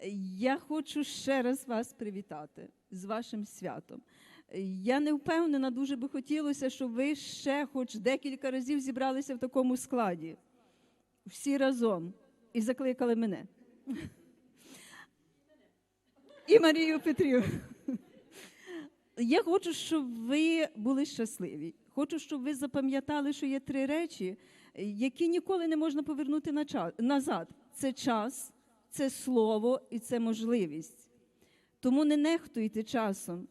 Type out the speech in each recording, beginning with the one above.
Я хочу ще раз вас привітати з вашим святом. Я не впевнена, дуже би хотілося, щоб ви ще хоч декілька разів зібралися в такому складі. Всі разом і закликали мене. І Марію Петрівну. Я хочу, щоб ви були щасливі. Хочу, щоб ви запам'ятали, що є три речі, які ніколи не можна повернути назад. Це час, це слово і це можливість. Тому не нехтуйте часом.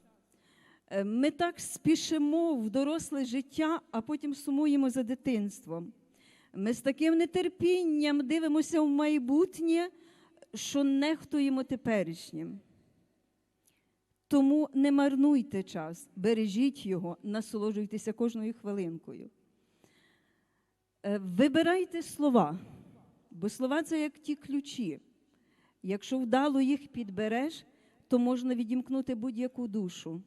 Е, Ми так спішимо в доросле життя, а потім сумуємо за дитинством. Ми з таким нетерпінням дивимося в майбутнє, що нехтуємо теперішнім. Тому не марнуйте час, бережіть його, насолоджуйтеся кожною хвилинкою. Е, Вибирайте слова, бо слова це як ті ключі. Якщо вдало їх підбереш, то можна відімкнути будь-яку душу.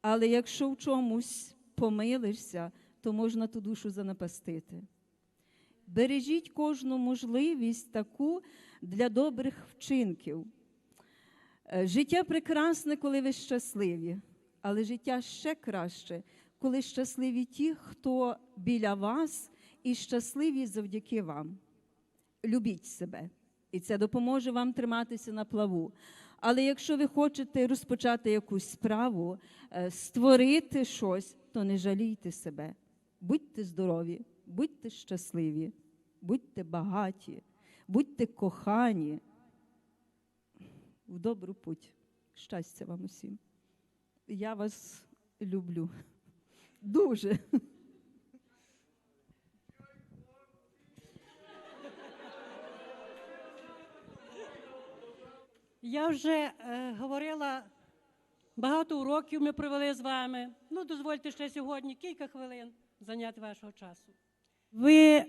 Але якщо в чомусь помилишся, то можна ту душу занапастити. Бережіть кожну можливість таку для добрих вчинків. Е, Життя прекрасне, коли ви щасливі, але життя ще краще, коли щасливі ті, хто біля вас, і щасливі завдяки вам. Любіть себе, і це допоможе вам триматися на плаву. Але якщо ви хочете розпочати якусь справу, е, створити щось, то не жалійте себе. Будьте здорові, будьте щасливі, будьте багаті, будьте кохані в добру путь. Щастя вам усім. Я вас люблю. Дуже. Я вже е, говорила, багато уроків ми провели з вами. Ну, дозвольте ще сьогодні кілька хвилин зайняти вашого часу. Ви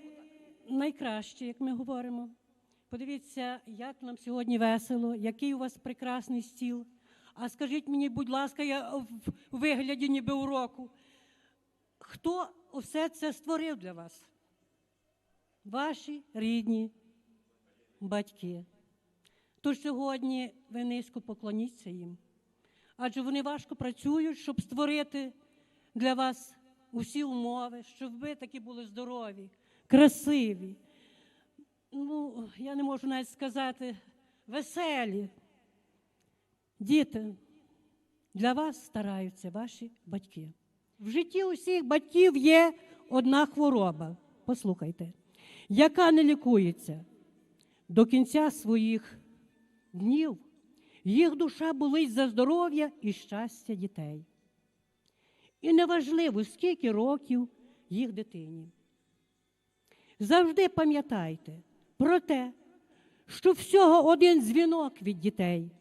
найкращі, як ми говоримо. Подивіться, як нам сьогодні весело, який у вас прекрасний стіл. А скажіть мені, будь ласка, я в вигляді ніби уроку. Хто все це створив для вас? Ваші рідні батьки. Тож сьогодні ви низько поклоніться їм, адже вони важко працюють, щоб створити для вас усі умови, щоб ви такі були здорові, красиві. Ну, я не можу навіть сказати веселі. Діти, для вас стараються ваші батьки. В житті усіх батьків є одна хвороба. Послухайте, яка не лікується до кінця своїх днів їх душа болить за здоров'я і щастя дітей. І неважливо, скільки років їх дитині. Завжди пам'ятайте про те, що всього один дзвінок від дітей,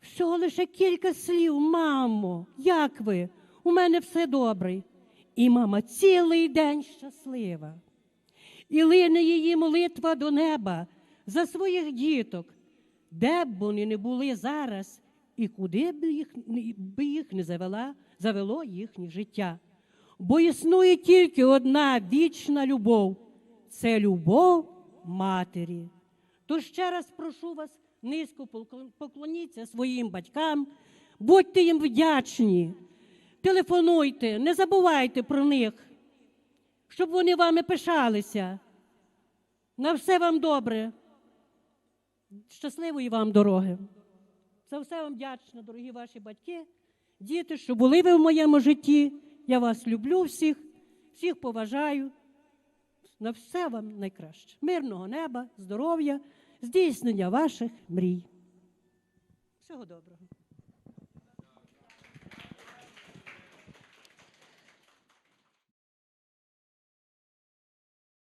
всього лише кілька слів, мамо, як ви? У мене все добре. І мама цілий день щаслива. І лине її молитва до неба за своїх діток, де б вони не були зараз, і куди б їх, би їх не завела, завело їхнє життя. Бо існує тільки одна вічна любов це любов матері. Тож ще раз прошу вас низько поклоніться своїм батькам, будьте їм вдячні, телефонуйте, не забувайте про них, щоб вони вами пишалися. На все вам добре. Щасливої вам дороги. За все вам вдячна, дорогі ваші батьки, діти, що були ви в моєму житті. Я вас люблю всіх, всіх поважаю. На все вам найкраще. Мирного неба, здоров'я, здійснення ваших мрій. Всього доброго.